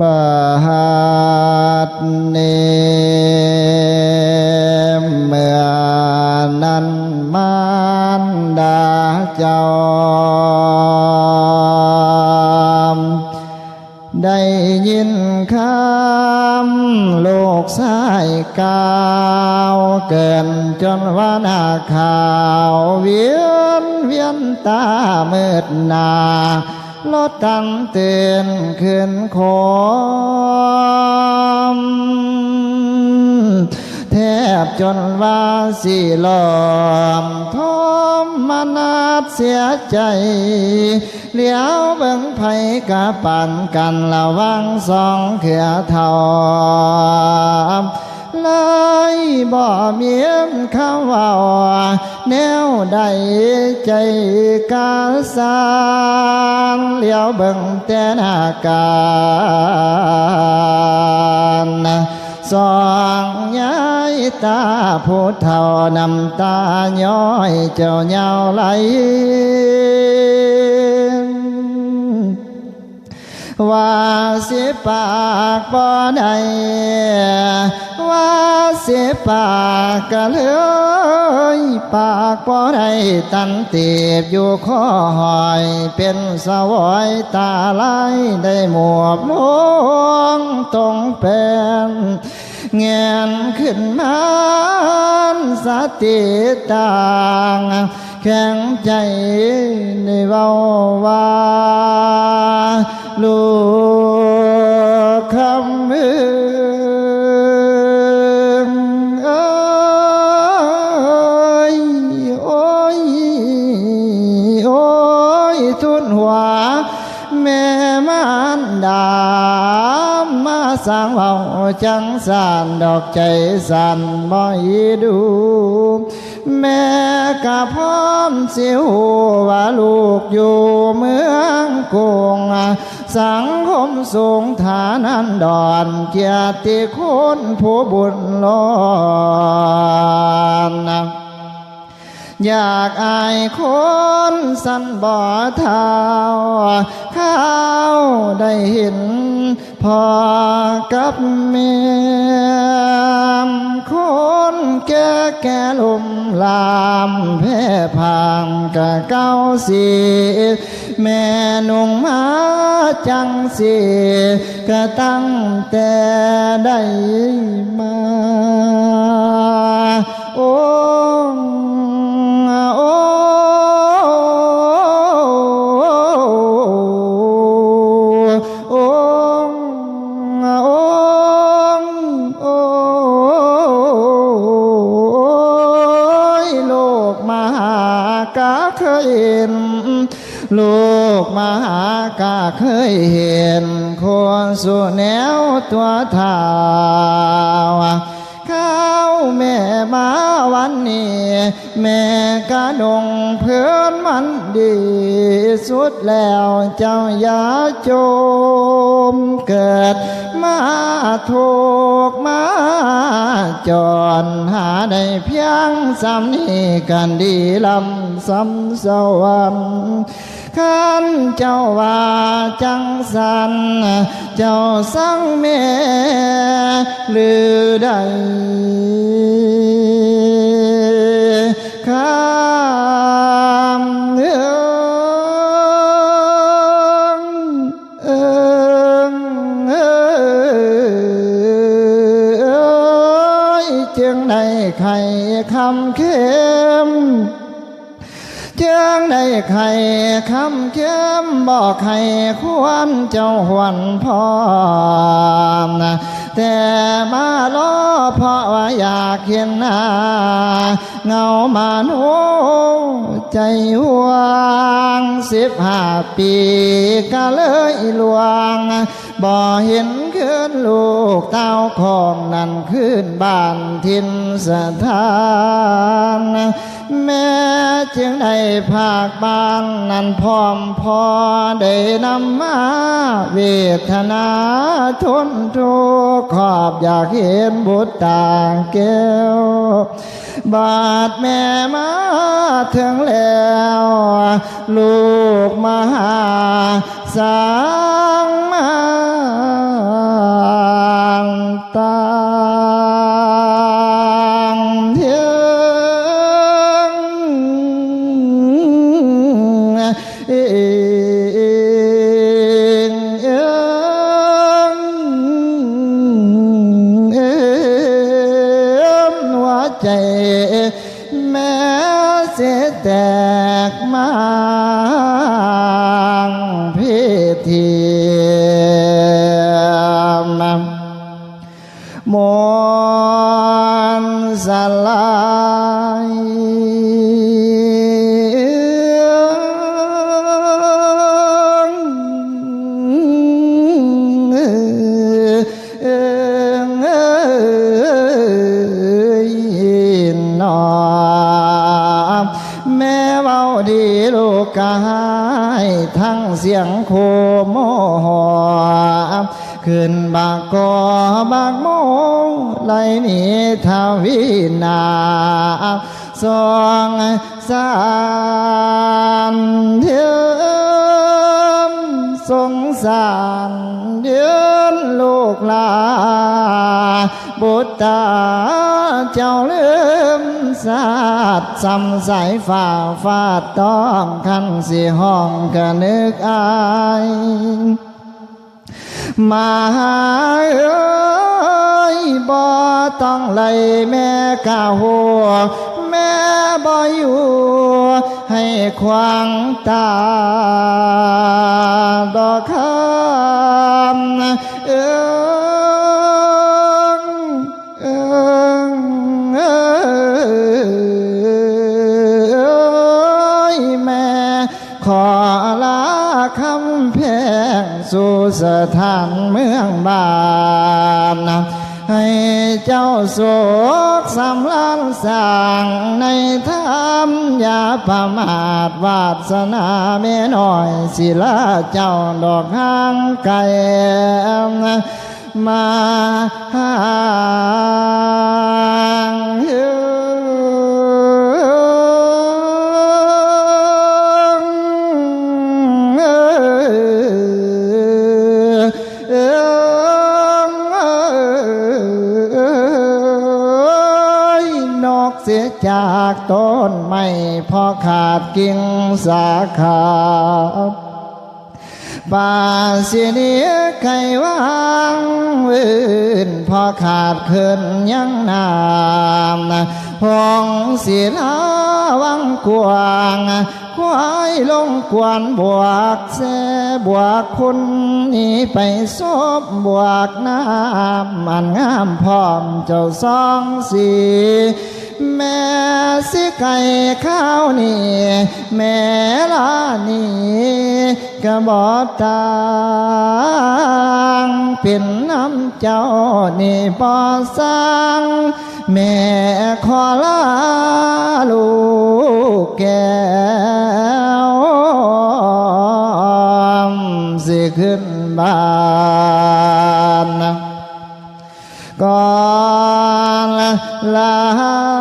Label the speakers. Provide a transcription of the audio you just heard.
Speaker 1: บาดเนเมื่อนั้นมารดาเจ้าได้ยินคำโลกสายกาวเกินจนว่าหน้าขาวเตามืดหนาลดตันเตือนขึ้นคมแทบจนว่าสิลอมทอมมานาดเสียใจ เหลียวเบิ่งไผกะปันกันระวังสองเขือเท่า เลยบ่เมียมคำว่าแนวใดใจกาสานเลี้ยวเบิ่งแต่นาการสองย้ายตาผู้เท่านำตาย้อยเจ้าเยาไหลว่าสิปากบ่ได้ ว่าสิปากก็เลยปากบ่ได้ตันตีบอยู่ข้อหอยเป็นสวอยตาลายได้หมวบลงตรงเป็นเงียนขึ้นมาสติต่าง แข็งใจในเว้าว่า หัว แม่มันดามาสางเบาจังสานดอกใจสันบ่อีดู แม่กะพร้อมสิหูว่าลูกอยู่เมืองกรุงสังคมสูงฐานันดอนเกียรติคุณผู้บุญล้อน อยากอายคนสันบ่อเท้าข้าวได้เห็นพอกับแม่คนแก่แก่ลมลามแพ่พางกะเก้าสีแม่นุ่งมาจังสีก็ตั้งแต่ได้ ยเห็นลูกมหากาเคยเห็นคนสูแนวตัวเท้าข้าวแม่ วันนี้แม่กระดงเพื่อนมันดีสุดแล้วเจ้าอย่าโจมเกิดมาถูกมาจอนหาได้เพียงสำนีกันดีลำสำสวรรค์ ขันเจ้าว่าจังสัน ยงได้คำเข้มบอกไข่ควรเจ้าหวนพร้อมนะแต่มาล้อเพราะว่าอยากเห็นหน้าเงามาโนใจหวงสิบห้าปีก็เลยลวงบ่เห็น ขึ้นลูกเต้าของนั่นขึ้นบ้านทินสถานแม่จึงได้ภาคบ้านนั้นพร้อมพอได้นำมาเวทนาทนทุกขอบอยากเห็นบุตรตาแก้วบาดแม่มาถึงแล้ว ลูกมาหาสา mang phê thiền môn gia lai nó ลูกกายทั้งเสียงโคโมหขึ้นบากกอบากโมไลนีทวีนาสองสามเดือนสงสารเดือนลูกหลาน บุตตาเจ้าลืมสาดสำสายฝ่าฟาดต้องคันสีห้องกะนึกอายมาเอ้ยบ่ต้องไล่แม่กาหัวแม่บ่อยู่ให้ควางตาำแพงสู่สถานเมืองบานนะให้เจ้าโศกสำลานสร้างในธรรมอย่าประมาทวาสนาแม่น้อยศิลาเจ้าดอกห้างไก่มาหางากต้นไม่พอขาดกิ่งสาขาป่าเสียเนียไข่วางอื่นพอขาดขึ้นยังนามนะพองเสียลาวังกวางควายลงกวนบวกแสบวกคุณนี่ไปซบบวกน้ำมันงามพร้อมเจ้าสองสีแม่สิไก่ข้าวนี่แม่ลานี่กระบอกตางเป็นน้ำเจ้านี่ปอสร้างแม่ขอลาลูกแก้ bàn con là